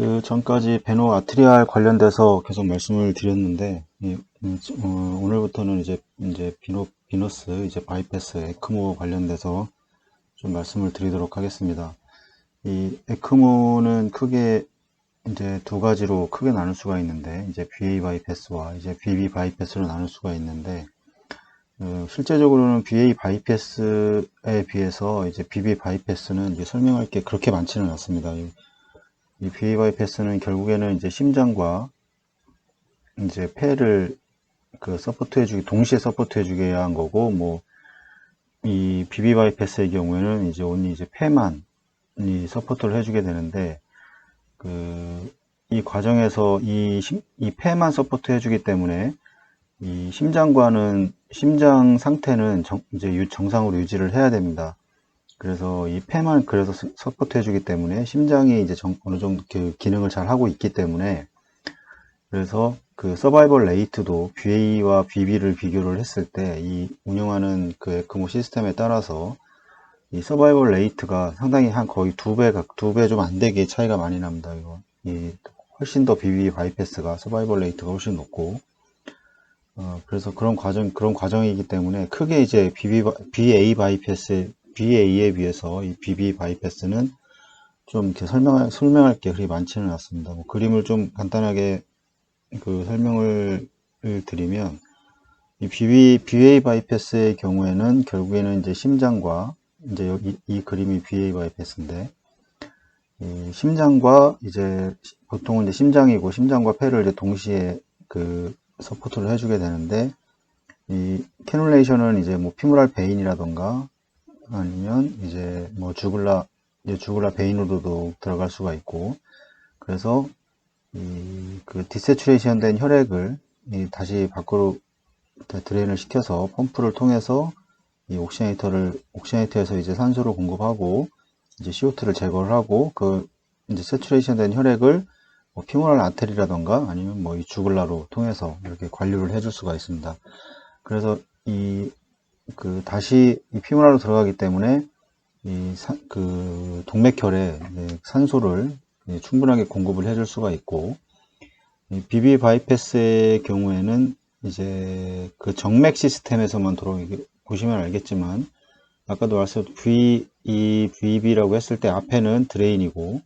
그 전까지 베노 아트리알 관련돼서 계속 말씀을 드렸는데 이, 음, 어, 오늘부터는 이제 이제 비노 비너스 이제 바이패스 에크모 관련돼서 좀 말씀을 드리도록 하겠습니다. 이 에크모는 크게 이제 두 가지로 크게 나눌 수가 있는데 이제 BA 바이패스와 이제 BB 바이패스로 나눌 수가 있는데 어, 실제적으로는 BA 바이패스에 비해서 이제 BB 바이패스는 이제 설명할 게 그렇게 많지는 않습니다. 이, 이 BA 바이패스는 결국에는 이제 심장과 이제 폐를 그 서포트 해주기 동시에 서포트 해주게 해야 한 거고 뭐 이 BB 바이패스의 경우에는 이제 온리 이제 폐만 이 서포트를 해주게 되는데 그 이 과정에서 이, 심, 이 폐만 서포트 해주기 때문에 이 심장과는 심장 상태는 정, 이제 유, 정상으로 유지를 해야 됩니다. 그래서 이 폐만 그래서 서- 서포트 해주기 때문에 심장이 이제 정- 어느 정도 그 기능을 잘 하고 있기 때문에 그래서 그 서바이벌 레이트도 BA와 BB를 비교를 했을 때 이 운영하는 그 에크모 시스템에 따라서 이 서바이벌 레이트가 상당히 한 거의 두 배가 두배 좀 안 되게 차이가 많이 납니다. 이거 이 훨씬 더 BB 바이패스가 서바이벌 레이트가 훨씬 높고 어, 그래서 그런 과정 그런 과정이기 때문에 크게 이제 BB 바- BA 바이패스 BA에 비해서 이 BB 바이패스는 좀 이렇게 설명할 설명할 게 그리 많지는 않습니다. 뭐 그림을 좀 간단하게 그 설명을 드리면 이 BB, BA 바이패스의 경우에는 결국에는 이제 심장과 이제 여기 이 그림이 BA 바이패스인데 이 심장과 이제 보통은 이제 심장이고 심장과 폐를 이제 동시에 그 서포트를 해주게 되는데 이 캐놀레이션은 이제 뭐 피무랄 베인이라던가 아니면 이제 뭐 주글라 이제 주글라 베인으로도 들어갈 수가 있고 그래서 이그 디세츄레이션 된 혈액을 이 다시 밖으로 드레인을 시켜서 펌프를 통해서 이 옥시네이터를 옥시네이터에서 이제 산소를 공급하고 이제 CO2를 제거를 하고 그 이제 세츄레이션 된 혈액을 뭐 피모랄 아테리라던가 아니면 뭐 이 주글라로 통해서 이렇게 관리를 해줄 수가 있습니다. 그래서 이 그 다시 이 피모랄로 들어가기 때문에 이 그 동맥혈에 산소를 충분하게 공급을 해줄 수가 있고 이 BB 바이패스의 경우에는 이제 그 정맥 시스템에서만 돌아오게 보시면 알겠지만 아까도 말씀 V 이 VB라고 했을 때 앞에는 드레인이고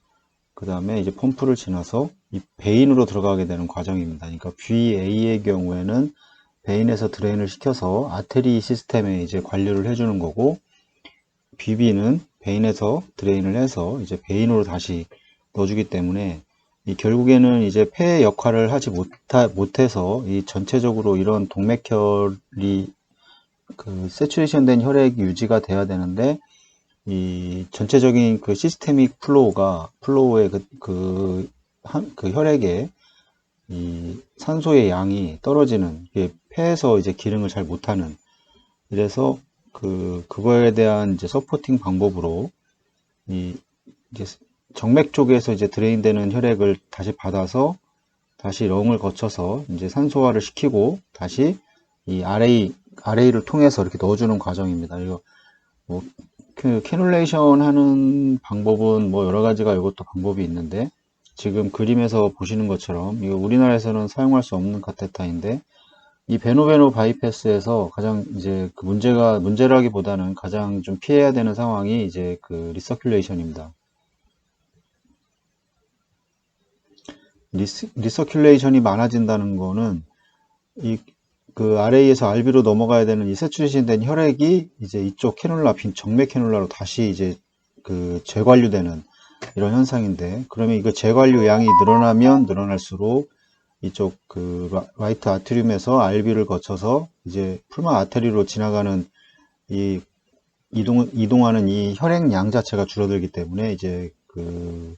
그 다음에 이제 펌프를 지나서 이 베인으로 들어가게 되는 과정입니다. 그러니까 VA의 경우에는 베인에서 드레인을 시켜서 아테리 시스템에 이제 관리를 해주는 거고 BB는 베인에서 드레인을 해서 이제 베인으로 다시 넣어주기 때문에 이 결국에는 이제 폐 역할을 하지 못하, 못해서 이 전체적으로 이런 동맥혈이 그 세츄레이션 된 혈액이 유지가 돼야 되는데 이 전체적인 그 시스테믹 플로우가 플로우의 그, 그, 한, 그 혈액에 이 산소의 양이 떨어지는 폐에서 이제 기능을 잘 못하는 그래서 그 그거에 대한 이제 서포팅 방법으로 이 이제 정맥 쪽에서 이제 드레인되는 혈액을 다시 받아서 다시 렁을 거쳐서 이제 산소화를 시키고 다시 이 RA RA를 통해서 이렇게 넣어주는 과정입니다. 이거 뭐 그 캐놀레이션 하는 방법은 뭐 여러 가지가 이것도 방법이 있는데 지금 그림에서 보시는 것처럼 이거 우리나라에서는 사용할 수 없는 카테타인데 이 베노베노 바이패스에서 가장 이제 그 문제가 문제라기보다는 가장 좀 피해야 되는 상황이 이제 그 리서큘레이션입니다. 리스, 리서큘레이션이 많아진다는 거는 이 그 RA에서 RB로 넘어가야 되는 이 세츄레이션 된 혈액이 이제 이쪽 캐놀라 빈 정맥 캐놀라로 다시 이제 그 재관류되는 이런 현상인데 그러면 이거 재관류 양이 늘어나면 늘어날수록 이쪽 그 라- 라이트 아트리움에서 RB를 거쳐서 이제 풀마 아테리로 지나가는 이 이동 이동하는 이 혈액 양 자체가 줄어들기 때문에 이제 그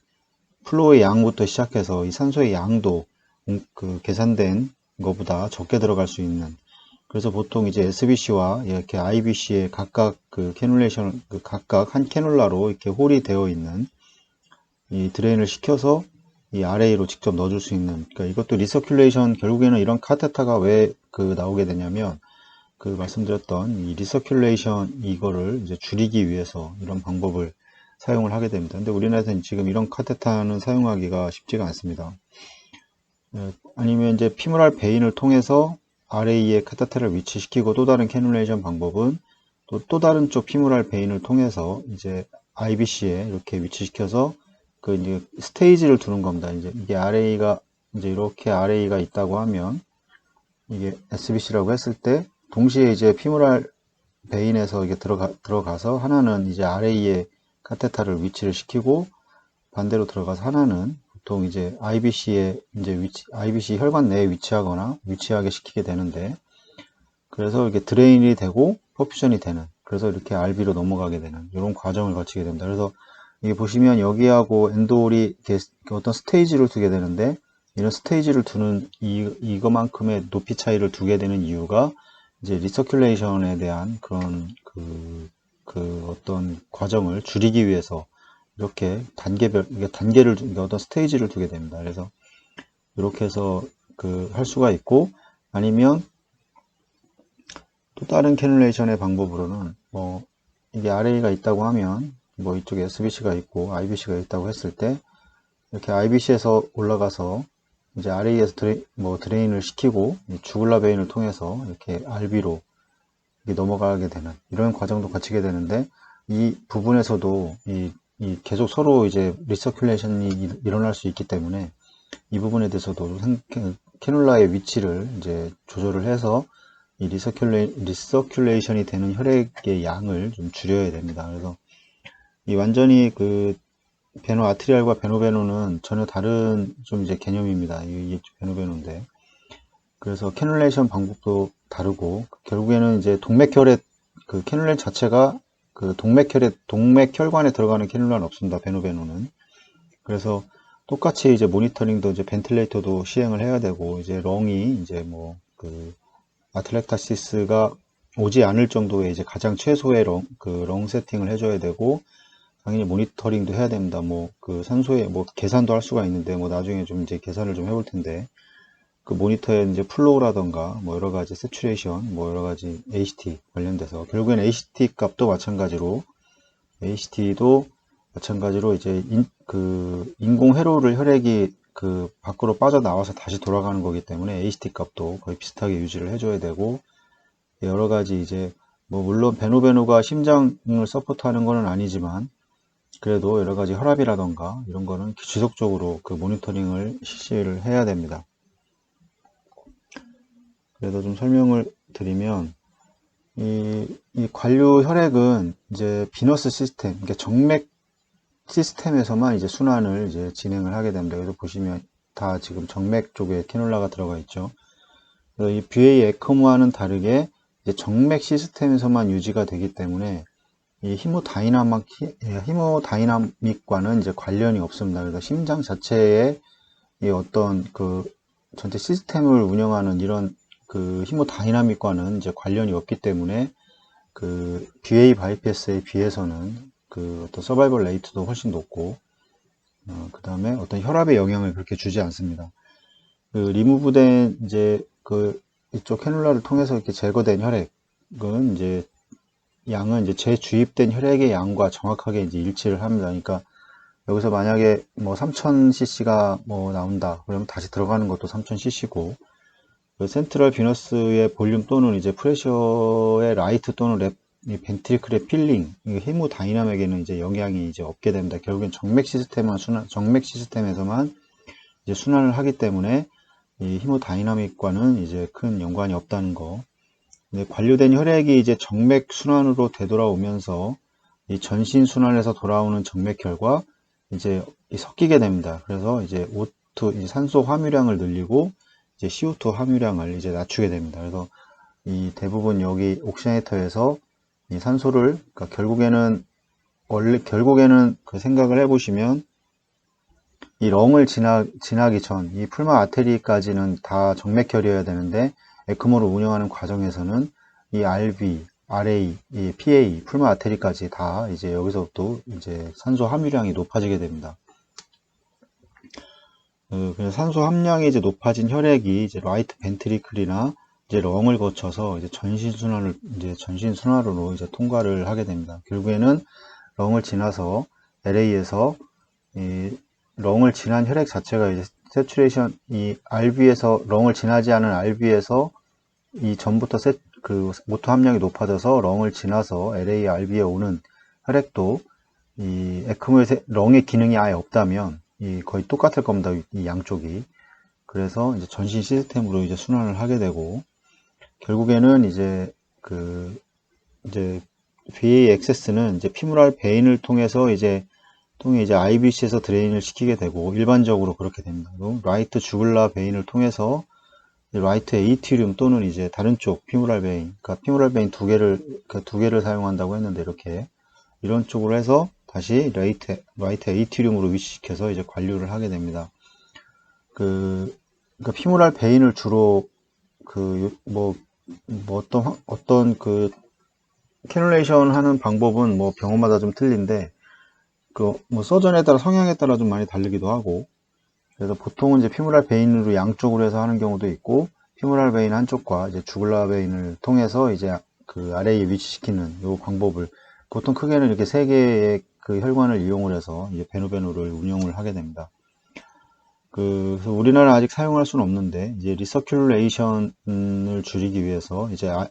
플로우의 양부터 시작해서 이 산소의 양도 음, 그 계산된 것보다 적게 들어갈 수 있는. 그래서 보통 이제 SBC와 이렇게 IBC에 각각 그 캐놀레이션 그 각각 한 캐놀라로 이렇게 홀이 되어 있는 이 드레인을 시켜서 이 RA로 직접 넣어줄 수 있는 그러니까 이것도 리서큘레이션 결국에는 이런 카테타가 왜 그 나오게 되냐면 그 말씀드렸던 이 리서큘레이션 이거를 이제 줄이기 위해서 이런 방법을 사용을 하게 됩니다. 근데 우리나라에서는 지금 이런 카테타는 사용하기가 쉽지가 않습니다. 예, 아니면 이제 피무랄 베인을 통해서 RA의 카테타를 위치시키고 또 다른 캐뉼레이션 방법은 또, 또 다른 쪽 피무랄 베인을 통해서 이제 IBC에 이렇게 위치시켜서 그 이제 스테이지를 두는 겁니다. 이제 이게 RA가 이제 이렇게 RA가 있다고 하면 이게 SBC라고 했을 때 동시에 이제 피무랄 베인에서 이게 들어가 들어가서 하나는 이제 RA의 카테타를 위치를 시키고 반대로 들어가서 하나는 보통 이제 IBC에 이제 위치 IBC 혈관 내에 위치하거나 위치하게 시키게 되는데 그래서 이렇게 드레인이 되고 퍼퓨전이 되는 그래서 이렇게 RB로 넘어가게 되는 이런 과정을 거치게 됩니다. 그래서 이게 보시면 여기하고 이렇게 어떤 스테이지를 두게 되는데 이런 스테이지를 두는 이, 이거만큼의 높이 차이를 두게 되는 이유가 이제 리서큘레이션에 대한 그런 그, 그 어떤 과정을 줄이기 위해서 이렇게 단계별, 이게 단계를, 이게 어떤 스테이지를 두게 됩니다. 그래서 이렇게 해서 그 할 수가 있고 아니면 또 다른 캐뉼레이션의 방법으로는 뭐 이게 RA가 있다고 하면 뭐 이쪽에 SBC가 있고 IBC가 있다고 했을 때 이렇게 IBC에서 올라가서 이제 RA에서 드레, 뭐 드레인을 시키고 주글라 베인을 통해서 이렇게 RB로 이렇게 넘어가게 되는 이런 과정도 거치게 되는데 이 부분에서도 이, 이 계속 서로 이제 리서큘레이션이 일어날 수 있기 때문에 이 부분에 대해서도 캐놀라의 위치를 이제 조절을 해서 이 리서큘레, 리서큘레이션이 되는 혈액의 양을 좀 줄여야 됩니다. 그래서 이 완전히 그 베노 아트리알과 베노베노는 전혀 다른 좀 이제 개념입니다. 이 베노베노인데. 그래서 캐놀레이션 방법도 다르고 결국에는 이제 동맥혈액 그 캐놀레 자체가 그 동맥혈액 동맥 혈관에 들어가는 캐놀라는 없습니다. 베노베노는. 그래서 똑같이 이제 모니터링도 이제 벤틸레이터도 시행을 해야 되고 이제 렁이 이제 뭐 그 아틀렉타시스가 오지 않을 정도의 이제 가장 최소의 렁, 그 렁 세팅을 해줘야 되고 당연히 모니터링도 해야 됩니다. 뭐 그 산소에 뭐 계산도 할 수가 있는데 뭐 나중에 좀 이제 계산을 좀 해볼 텐데 그 모니터에 이제 플로우라던가 뭐 여러 가지 세츄레이션 뭐 여러 가지 ACT 관련돼서 결국엔 ACT 값도 마찬가지로 ACT도 마찬가지로 이제 인, 그 인공 회로를 혈액이 그 밖으로 빠져나와서 다시 돌아가는 거기 때문에 ACT 값도 거의 비슷하게 유지를 해줘야 되고 여러 가지 이제 뭐 물론 베노베노가 심장을 서포트하는 거는 아니지만 그래도 여러 가지 혈압이라던가 이런 거는 지속적으로 그 모니터링을 실시를 해야 됩니다. 그래서 좀 설명을 드리면 이, 이 관류 혈액은 이제 비너스 시스템, 그러니까 정맥 시스템에서만 이제 순환을 이제 진행을 하게 됩니다. 그래서 보시면 다 지금 정맥 쪽에 캐놀라가 들어가 있죠. 그래서 이 BA 에크모와는 다르게 정맥 시스템에서만 유지가 되기 때문에 이 히모다이나믹, 예, 히모다이나믹과는 이제 관련이 없습니다. 그래서 심장 자체의 이 어떤 그 전체 시스템을 운영하는 이런 그 히모다이나믹과는 이제 관련이 없기 때문에 그 BA 바이패스에 비해서는 그 어떤 서바이벌 레이트도 훨씬 높고 어, 그 다음에 어떤 혈압에 영향을 그렇게 주지 않습니다. 그 리무브된 이제 그 이쪽 캐놀라를 통해서 이렇게 제거된 혈액은 이제 양은 이제 재주입된 혈액의 양과 정확하게 이제 일치를 합니다. 그러니까 여기서 만약에 뭐 3000cc가 뭐 나온다. 그러면 다시 들어가는 것도 3000cc고 그 센트럴 비너스의 볼륨 또는 이제 프레셔의 라이트 또는 랩, 벤트리클의 필링, 히모 다이나믹에는 이제 영향이 이제 없게 됩니다. 결국엔 정맥 시스템만 순환, 정맥 시스템에서만 이제 순환을 하기 때문에 이 히모 다이나믹과는 이제 큰 연관이 없다는 거 네, 관료된 혈액이 이제 정맥 순환으로 되돌아오면서 이 전신 순환에서 돌아오는 정맥혈과 이제 섞이게 됩니다. 그래서 이제 O2 이제 산소 함유량을 늘리고 이제 CO2 함유량을 이제 낮추게 됩니다. 그래서 이 대부분 여기 옥시네이터에서 이 산소를 그러니까 결국에는 원래 결국에는 그 생각을 해보시면 이 렁을 지나 지나기 전 이 풀마 아테리까지는 다 정맥혈이어야 되는데 에크모를 운영하는 과정에서는 이 RV, RA, 이 PA, 풀마 아테리까지 다 이제 여기서부터 이제 산소 함유량이 높아지게 됩니다. 그, 산소 함량이 이제 높아진 혈액이 이제 라이트 벤트리클이나 이제 렁을 거쳐서 이제 전신 순환을 이제 전신 순환으로 이제 통과를 하게 됩니다. 결국에는 렁을 지나서 LA에서 이 렁을 지난 혈액 자체가 이제 세츄레이션 이 RB에서 렁을 지나지 않은 RB에서 이 전부터 세, 그 모터 함량이 높아져서 렁을 지나서 LA RB에 오는 혈액도 이 에크모의 세- 렁의 기능이 아예 없다면 이 거의 똑같을 겁니다. 이 양쪽이. 그래서 이제 전신 시스템으로 이제 순환을 하게 되고 결국에는 이제 그 이제 VA 액세스는 이제 피무랄 베인을 통해서 이제 통해 이제 IBC에서 드레인을 시키게 되고 일반적으로 그렇게 됩니다. 라이트 주글라 베인을 통해서 라이트 에이티리움 또는 이제 다른 쪽 피무랄 베인, 그러니까 피무랄 베인 두 개를 그두 개를 사용한다고 했는데 이렇게 이런 쪽으로 해서 다시 라이트 라이트 에이티리움으로 위치시켜서 이제 관류를 하게 됩니다. 그 그러니까 피무랄 베인을 주로 그뭐 뭐 어떤 황- 어떤 그 캐놀레이션 하는 방법은 뭐 병원마다 좀 틀린데 그 뭐 서전에 따라 성향에 따라 좀 많이 다르기도 하고 그래서 보통은 이제 피무랄 베인으로 양쪽으로 해서 하는 경우도 있고 피무랄 베인 한쪽과 이제 주글라 베인을 통해서 이제 그 아래에 위치시키는 요 방법을 보통 크게는 이렇게 세 개의 그 혈관을 이용을 해서 이제 베노베노를 운영을 하게 됩니다. 그, 그래서 우리나라 아직 사용할 수는 없는데, 이제 리서큘레이션을 줄이기 위해서, 이제, 아,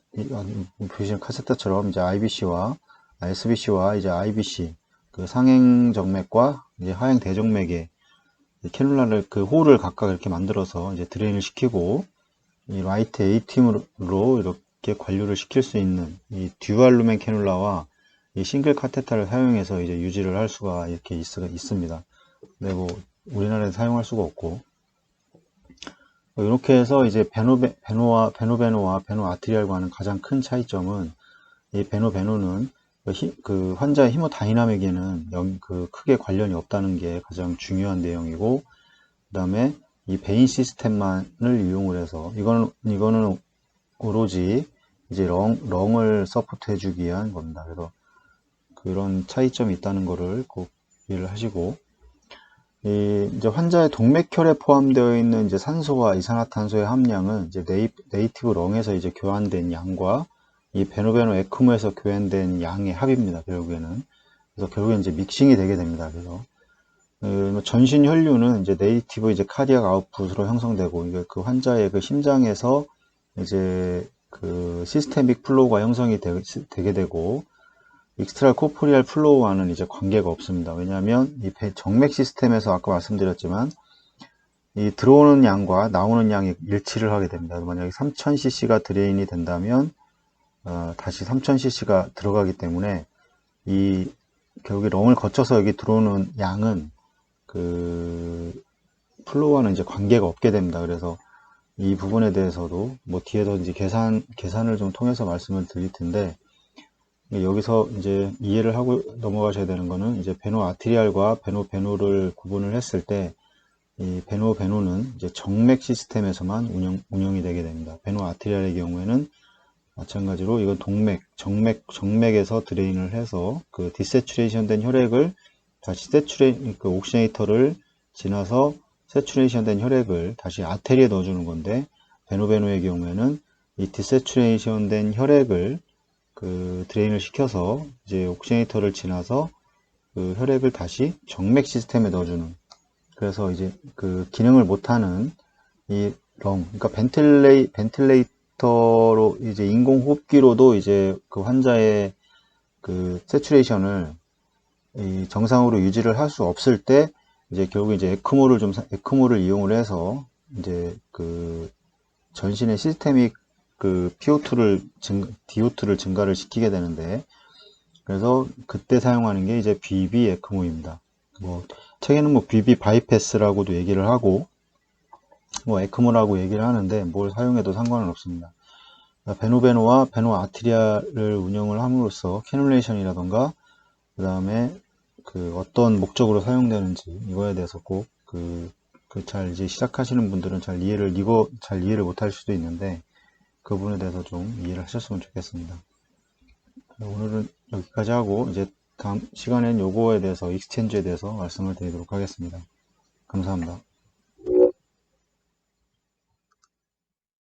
보시는 카세트처럼 이제 IBC와, SBC와 이제 IBC, 그 상행 정맥과 이제 하행 대정맥에 이 캐놀라를, 그 홀을 각각 이렇게 만들어서 이제 드레인을 시키고, 이 라이트 A팀으로 이렇게 관류를 시킬 수 있는 이 듀얼 루멘 캐놀라와 이 싱글 카테타를 사용해서 이제 유지를 할 수가 이렇게 있, 있습니다. 근데 뭐, 우리나라에 사용할 수가 없고 뭐 이렇게 해서 이제 베노베, 베노와 베노베노와 베노 아트리알과는 가장 큰 차이점은 이 베노베노는 그, 히- 그 환자의 히모다이나믹에는 영- 그 크게 관련이 없다는 게 가장 중요한 내용이고 그 다음에 이 베인 시스템만을 이용을 해서 이거는 이거는 오로지 이제 렁, 렁을 서포트 해주기 위한 겁니다. 그래서 그런 차이점이 있다는 거를 꼭 이해를 하시고 이 이제 환자의 동맥혈에 포함되어 있는 이제 산소와 이산화탄소의 함량은 이제 네이, 네이티브 렁에서 이제 교환된 양과 이 베노베노 에크모에서 교환된 양의 합입니다. 결국에는 그래서 결국에 이제 믹싱이 되게 됩니다. 그래서 그 전신 혈류는 이제 네이티브 이제 카디악 아웃풋으로 형성되고 이게 그 환자의 그 심장에서 이제 그 시스테믹 플로우가 형성이 되, 되게 되고 익스트라 코포리알 플로우와는 이제 관계가 없습니다. 왜냐하면 이 배- 정맥 시스템에서 아까 말씀드렸지만 이 들어오는 양과 나오는 양이 일치를 하게 됩니다. 만약에 3000cc가 드레인이 된다면 어, 다시 3000cc가 들어가기 때문에 이 결국에 렁을 거쳐서 여기 들어오는 양은 그 플로우와는 이제 관계가 없게 됩니다. 그래서 이 부분에 대해서도 뭐 뒤에서 이제 계산 계산을 좀 통해서 말씀을 드릴 텐데 여기서 이제 이해를 하고 넘어가셔야 되는 거는 이제 베노 아트리알과 베노 베노를 구분을 했을 때 이 베노 베노는 이제 정맥 시스템에서만 운영 운영이 되게 됩니다. 베노 아트리알의 경우에는 마찬가지로 이건 동맥, 정맥, 정맥에서 드레인을 해서 그 디세츄레이션 된 혈액을 다시 세츄레 그 옥시네이터를 지나서 세츄레이션 된 혈액을 다시 아테리에 넣어주는 건데 베노베노의 경우에는 이 디세츄레이션 된 혈액을 그 드레인을 시켜서 이제 옥시네이터를 지나서 그 혈액을 다시 정맥 시스템에 넣어주는. 그래서 이제 그 기능을 못하는 이 렁, 그러니까 벤틀레이 벤틀레이 터로 이제 인공 호흡기로도 이제 그 환자의 그 세츄레이션을 이 정상으로 유지를 할 수 없을 때 이제 결국 이제 에크모를 좀 사- 에크모를 이용을 해서 이제 그 전신의 시스테믹 그 PO2를 증, DO2를 증가를 시키게 되는데 그래서 그때 사용하는 게 이제 BB 에크모입니다. 뭐 책에는 뭐 BB 바이패스라고도 얘기를 하고 뭐 에크모라고 얘기를 하는데 뭘 사용해도 상관은 없습니다. 그러니까 베노베노와 베노 아트리아를 운영을 함으로써 캐놀레이션이라던가 그 다음에 그 어떤 목적으로 사용되는지 이거에 대해서 꼭그 그잘 이제 시작하시는 분들은 잘 이해를 이거 잘 이해를 못할 수도 있는데 그 부분에 대해서 좀 이해를 하셨으면 좋겠습니다. 오늘은 여기까지 하고 이제 다음 시간엔 요거에 대해서 익스체인지에 대해서 말씀을 드리도록 하겠습니다. 감사합니다.